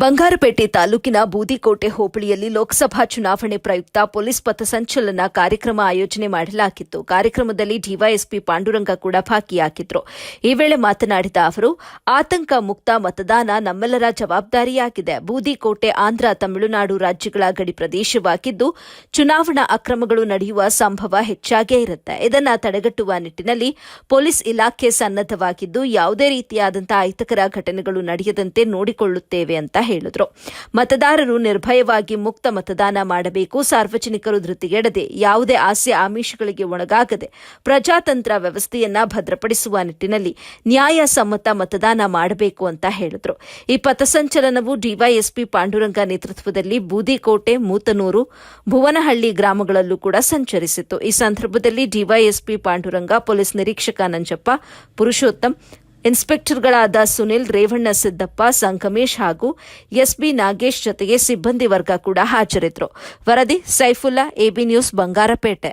ಬಂಗಾರಪೇಟೆ ತಾಲೂಕಿನ ಬೂದಿಕೋಟೆ ಹೋಬಳಿಯಲ್ಲಿ ಲೋಕಸಭಾ ಚುನಾವಣೆ ಪ್ರಯುಕ್ತ ಪೊಲೀಸ್ ಪಥಸಂಚಲನ ಕಾರ್ಯಕ್ರಮ ಆಯೋಜನೆ ಮಾಡಲಾಗಿತ್ತು. ಕಾರ್ಯಕ್ರಮದಲ್ಲಿ ಡಿವೈಎಸ್ಪಿ ಪಾಂಡುರಂಗ ಕೂಡ ಭಾಗಿಯಾಗಿದ್ದರು ಈ ವೇಳೆ ಮಾತನಾಡಿದ ಅವರು ಆತಂಕ ಮುಕ್ತ ಮತದಾನ ನಮ್ಮೆಲ್ಲರ ಜವಾಬ್ದಾರಿಯಾಗಿದೆ. ಬೂದಿಕೋಟೆ, ಆಂಧ್ರ, ತಮಿಳುನಾಡು ರಾಜ್ಯಗಳ ಗಡಿ ಪ್ರದೇಶವಾಗಿದ್ದು, ಚುನಾವಣಾ ಅಕ್ರಮಗಳು ನಡೆಯುವ ಸಂಭವ ಹೆಚ್ಚಾಗೇ ಇರುತ್ತೆ. ಇದನ್ನು ತಡೆಗಟ್ಟುವ ನಿಟ್ಟಿನಲ್ಲಿ ಪೊಲೀಸ್ ಇಲಾಖೆ ಸನ್ನದ್ದವಾಗಿದ್ದು ಯಾವುದೇ ರೀತಿಯಾದಂತಹ ಅಹಿತಕರ ಘಟನೆಗಳು ನಡೆಯದಂತೆ ನೋಡಿಕೊಳ್ಳುತ್ತೇವೆ ಅಂತ ಹೇಳಿದ್ರು. ಮತದಾರರು ನಿರ್ಭಯವಾಗಿ ಮುಕ್ತ ಮತದಾನ ಮಾಡಬೇಕು. ಸಾರ್ವಜನಿಕರು ಧೃತಿಗೆಡದೆ ಯಾವುದೇ ಆಸೆ ಆಮಿಷಗಳಿಗೆ ಒಳಗಾಗದೆ ಪ್ರಜಾತಂತ್ರ ವ್ಯವಸ್ಥೆಯನ್ನ ಭದ್ರಪಡಿಸುವ ನಿಟ್ಟಿನಲ್ಲಿ ನ್ಯಾಯಸಮ್ಮತ ಮತದಾನ ಮಾಡಬೇಕು ಅಂತ ಹೇಳಿದ್ರು. ಈ ಪಥಸಂಚಲನವು ಡಿವೈಎಸ್ಪಿ ಪಾಂಡುರಂಗ ನೇತೃತ್ವದಲ್ಲಿ ಬೂದಿಕೋಟೆ, ಮೂತನೂರು, ಭುವನಹಳ್ಳಿ ಗ್ರಾಮಗಳಲ್ಲೂ ಕೂಡ ಸಂಚರಿಸಿತು ಈ ಸಂದರ್ಭದಲ್ಲಿ ಡಿವೈಎಸ್ಪಿ ಪಾಂಡುರಂಗ, ಪೊಲೀಸ್ ನಿರೀಕ್ಷಕ ನಂಜಪ್ಪ, ಪುರುಷೋತ್ತಮ್ ಇನ್ಸ್ಪೆಕ್ಟರ್ಗಳಾದ ಸುನಿಲ್ ರೇವಣ್ಣ ಸಿದ್ದಪ್ಪ ಸಂಕಮೇಶ್ ಹಾಗೂ ಎಸ್ಬಿ ನಾಗೇಶ್ ಜೊತೆಗೆ ಸಿಬ್ಬಂದಿ ವರ್ಗ ಕೂಡ ಹಾಜರಿದ್ರು. ವರದಿ ಸೈಫುಲ್ಲಾ, ಎಬಿ ನ್ಯೂಸ್, ಬಂಗಾರಪೇಟೆ.